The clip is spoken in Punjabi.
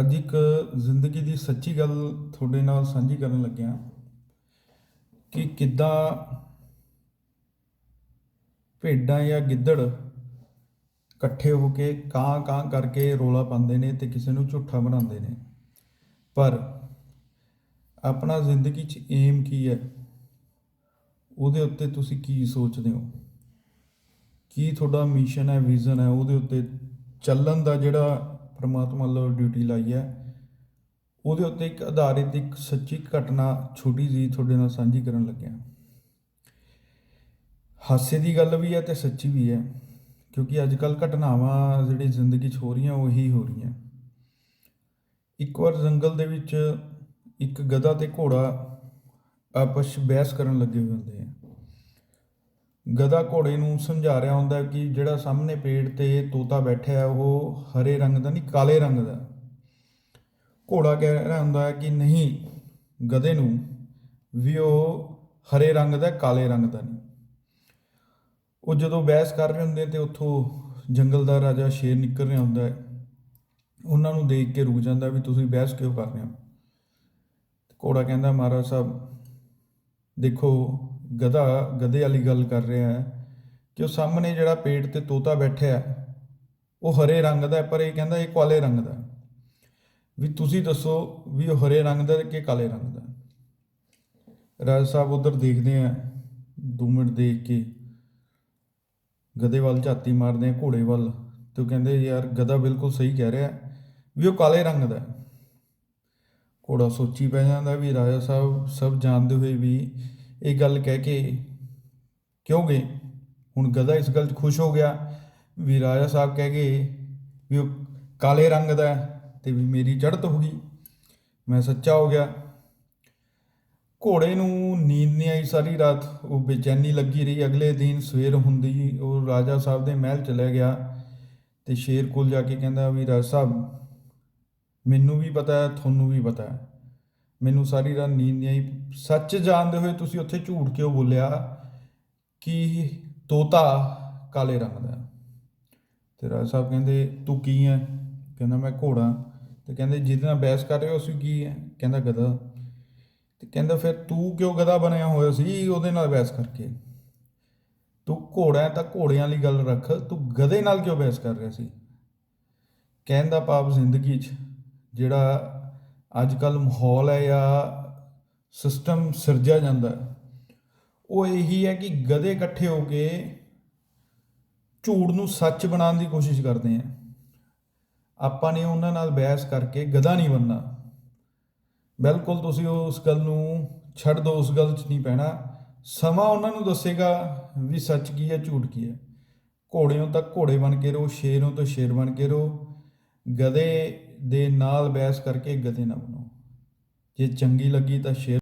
ਅੱਜ ਇੱਕ ਜ਼ਿੰਦਗੀ ਦੀ ਸੱਚੀ ਗੱਲ ਤੁਹਾਡੇ ਨਾਲ ਸਾਂਝੀ ਕਰਨ ਲੱਗਿਆ ਕਿ ਕਿੱਦਾਂ ਭੇਡਾਂ ਜਾਂ ਗਿੱਦੜ ਇਕੱਠੇ ਹੋ ਕੇ ਕਾਂ ਕਾਂ ਕਰਕੇ ਰੋਲਾ ਪਾਉਂਦੇ ਨੇ ਤੇ ਕਿਸੇ ਨੂੰ ਝੂਠਾ ਬਣਾਉਂਦੇ ਨੇ। ਪਰ ਆਪਣਾ ਜ਼ਿੰਦਗੀ 'ਚ ਏਮ ਕੀ ਹੈ? ਉਹਦੇ ਉੱਤੇ ਤੁਸੀਂ ਕੀ ਸੋਚਦੇ ਹੋ? ਕੀ ਤੁਹਾਡਾ ਮਿਸ਼ਨ ਹੈ ਵਿਜ਼ਨ ਹੈ? ਉਹਦੇ ਉੱਤੇ ਚੱਲਣ ਦਾ ਜਿਹੜਾ ਪ੍ਰਮਾਤਮਾ ਵੱਲੋਂ ਡਿਊਟੀ ਲਾਈ ਹੈ। ਉਹਦੇ ਉੱਤੇ ਇੱਕ ਆਧਾਰਿਤ ਇੱਕ ਸੱਚੀ ਘਟਨਾ ਛੋਟੀ ਜੀ ਤੁਹਾਡੇ ਨਾਲ ਸਾਂਝੀ ਕਰਨ ਲੱਗਿਆ ਹਾਸੇ ਦੀ ਗੱਲ ਵੀ ਹੈ ਤੇ ਸੱਚੀ ਵੀ ਹੈ, ਕਿਉਂਕਿ ਅੱਜ ਕੱਲ ਘਟਨਾਵਾਂ ਜਿਹੜੀ ਜ਼ਿੰਦਗੀ 'ਚ ਹੋ ਰਹੀਆਂ ਉਹੀ ਹੋ ਰਹੀਆਂ। ਇੱਕ ਵਾਰ ਜੰਗਲ ਦੇ ਵਿੱਚ ਇੱਕ ਗਧਾ ਤੇ ਘੋੜਾ ਆਪਸ 'ਚ ਬਹਿਸ ਕਰਨ ਲੱਗੇ ਹੁੰਦੇ ਆ। ਗਧਾ ਘੋੜੇ ਨੂੰ ਸਮਝਾ ਰਿਹਾ ਹੁੰਦਾ ਕਿ ਜਿਹੜਾ ਸਾਹਮਣੇ ਪੇੜ ਤੇ ਤੋਤਾ ਬੈਠਿਆ ਉਹ ਹਰੇ ਰੰਗ ਦਾ ਨਹੀਂ, ਕਾਲੇ ਰੰਗ ਦਾ। ਘੋੜਾ ਕਹਿ ਰਿਹਾ ਹੁੰਦਾ ਹੈ ਕਿ ਨਹੀਂ, ਗਧੇ ਨੂੰ ਵੀ ਉਹ ਹਰੇ ਰੰਗ ਦਾ, ਕਾਲੇ ਰੰਗ ਦਾ ਨਹੀਂ। ਉਹ ਜਦੋਂ ਬਹਿਸ ਕਰ ਰਹੇ ਹੁੰਦੇ ਤੇ ਉੱਥੋਂ ਜੰਗਲ ਦਾ ਰਾਜਾ ਸ਼ੇਰ ਨਿਕਲ ਰਿਹਾ ਹੁੰਦਾ ਹੈ। ਉਹਨਾਂ ਨੂੰ ਦੇਖ ਕੇ ਰੁਕ ਜਾਂਦਾ ਵੀ ਤੁਸੀਂ ਬਹਿਸ ਕਿਉਂ ਕਰ ਰਹੇ ਹੋ? ਘੋੜਾ ਕਹਿੰਦਾ, ਮਹਾਰਾਜ ਸਾਹਿਬ, ਦੇਖੋ ਗਧਾ, ਗਧੇ ਵਾਲੀ ਗੱਲ ਕਰ ਰਿਹਾ ਹੈ ਕਿ ਉਹ ਸਾਹਮਣੇ ਜਿਹੜਾ ਪੇਟ ਤੇ ਤੋਤਾ ਬੈਠਿਆ ਉਹ ਹਰੇ ਰੰਗ ਦਾ ਪਰ ਇਹ ਕਹਿੰਦਾ ਇਹ ਕਾਲੇ ਰੰਗ ਦਾ ਵੀ ਤੁਸੀਂ ਦੱਸੋ ਵੀ ਉਹ ਹਰੇ ਰੰਗ ਦਾ ਕਿ ਕਾਲੇ ਰੰਗ ਦਾ ਹੈ? ਰਾਜ ਸਾਹਿਬ ਉਧਰ ਦੇਖਦੇ ਆ, ਦੋ ਮਿੰਟ ਦੇਖ ਕੇ। ਗਧੇ ਵੱਲ ਝਾਤੀ ਮਾਰਦੇ ਆ, ਘੋੜੇ ਵੱਲ, ਤੇ ਉਹ ਕਹਿੰਦੇ ਯਾਰ ਗਧਾ ਬਿਲਕੁਲ ਸਹੀ ਕਹਿ ਰਿਹਾ ਵੀ ਉਹ ਕਾਲੇ ਰੰਗ ਦਾ ਘੋੜਾ ਸੋਚੀ ਪੈ ਜਾਂਦਾ ਵੀ ਰਾਜਾ ਸਾਹਿਬ ਸਭ ਜਾਣਦੇ ਹੋਏ ਵੀ ਇਹ ਗੱਲ ਕਹਿ ਕੇ ਕਿਉਂ ਗਏ? ਹੁਣ ਗਧਾ ਇਸ ਗੱਲ 'ਚ ਖੁਸ਼ ਹੋ ਗਿਆ ਵੀ ਰਾਜਾ ਸਾਹਿਬ ਕਹਿ ਗਏ ਵੀ ਉਹ ਕਾਲੇ ਰੰਗ ਦਾ ਹੈ ਤੇ ਵੀ ਮੇਰੀ ਚੜ੍ਹਤ ਹੋ ਗਈ। ਮੈਂ ਸੱਚਾ ਹੋ ਗਿਆ। ਘੋੜੇ ਨੂੰ ਨੀਂਦ ਨਹੀਂ ਆਈ ਸਾਰੀ ਰਾਤ। ਉਹ ਬੇਚੈਨੀ ਲੱਗੀ ਰਹੀ। ਅਗਲੇ ਦਿਨ ਸਵੇਰ ਹੁੰਦੀ ਉਹ ਰਾਜਾ ਸਾਹਿਬ ਦੇ ਮਹਿਲ ਚਲੇ ਗਿਆ ਤੇ ਸ਼ੇਰ ਕੋਲ ਜਾ ਕੇ ਕਹਿੰਦਾ ਵੀ ਰਾਜਾ ਸਾਹਿਬ, ਮੈਨੂੰ ਵੀ ਪਤਾ ਹੈ, ਤੁਹਾਨੂੰ ਵੀ ਪਤਾ ਹੈ। ਮੈਨੂੰ ਸਾਰੀ ਰਾਤ ਨੀਂਦ ਨਹੀਂ ਆਈ। ਸੱਚ ਜਾਣਦੇ ਹੋਏ ਤੁਸੀਂ ਉੱਥੇ ਝੂਠ ਕਿਉਂ ਬੋਲਿਆ ਕਿ ਤੋਤਾ ਕਾਲੇ ਰੰਗ ਦਾ ਤੇ ਰਾਜਾ ਸਾਹਿਬ ਕਹਿੰਦੇ, ਤੂੰ ਕੀ ਹੈ? ਕਹਿੰਦਾ, ਮੈਂ ਘੋੜਾ। ਤੇ ਕਹਿੰਦੇ, ਜਿਹਦੇ ਨਾਲ ਬਹਿਸ ਕਰ ਰਹੇ ਹੋ ਸੀ ਕੀ ਹੈ? ਕਹਿੰਦਾ, ਗਧਾ। ਤੇ ਕਹਿੰਦਾ, ਫਿਰ ਤੂੰ ਕਿਉਂ ਗਧਾ ਬਣਿਆ ਹੋਇਆ ਸੀ? ਉਹਦੇ ਨਾਲ ਬਹਿਸ ਕਰਕੇ। ਤੂੰ ਘੋੜਾ ਹੈ ਤਾਂ ਘੋੜਿਆਂ ਲਈ ਗੱਲ ਰੱਖ। ਤੂੰ ਗਧੇ ਨਾਲ ਕਿਉਂ ਬਹਿਸ ਕਰ ਰਿਹਾ ਸੀ? ਕਹਿਣ ਦਾ ਭਾਵ ਜ਼ਿੰਦਗੀ 'ਚ ਜਿਹੜਾ ਅੱਜ ਕੱਲ ਮਾਹੌਲ ਹੈ ਜਾਂ ਸਿਸਟਮ ਸਿਰਜਿਆ ਜਾਂਦਾ ਉਹ ਇਹੀ ਹੈ ਕਿ ਗਧੇ ਇਕੱਠੇ ਹੋ ਕੇ ਝੂਠ ਨੂੰ ਸੱਚ ਬਣਾਉਣ ਦੀ ਕੋਸ਼ਿਸ਼ ਕਰਦੇ ਆ। ਆਪਾਂ ਨੇ ਉਹਨਾਂ ਨਾਲ ਬਹਿਸ ਕਰਕੇ ਗਧਾ ਨਹੀਂ ਬਣਨਾ। ਬਿਲਕੁਲ ਤੁਸੀਂ ਉਸ ਗੱਲ ਨੂੰ ਛੱਡ ਦਿਓ ਉਸ ਗੱਲ 'ਚ ਨਹੀਂ ਪੈਣਾ। ਸਮਾਂ ਉਹਨਾਂ ਨੂੰ ਦੱਸੇਗਾ ਵੀ ਸੱਚ ਕੀ ਹੈ, ਝੂਠ ਕੀ ਹੈ। ਘੋੜਿਆਂ ਤਾਂ ਘੋੜੇ ਬਣ ਕੇ ਰਹੋ, ਸ਼ੇਰੋਂ ਤਾਂ ਸ਼ੇਰ ਬਣ ਕੇ ਰਹੋ। ਗਧੇ ਦੇ ਨਾਲ ਬਹਿਸ ਕਰਕੇ ਗਧੇ ਨਾ ਬਣੋ ਜੇ ਚੰਗੀ ਲੱਗੀ ਤਾਂ ਸ਼ੇਰ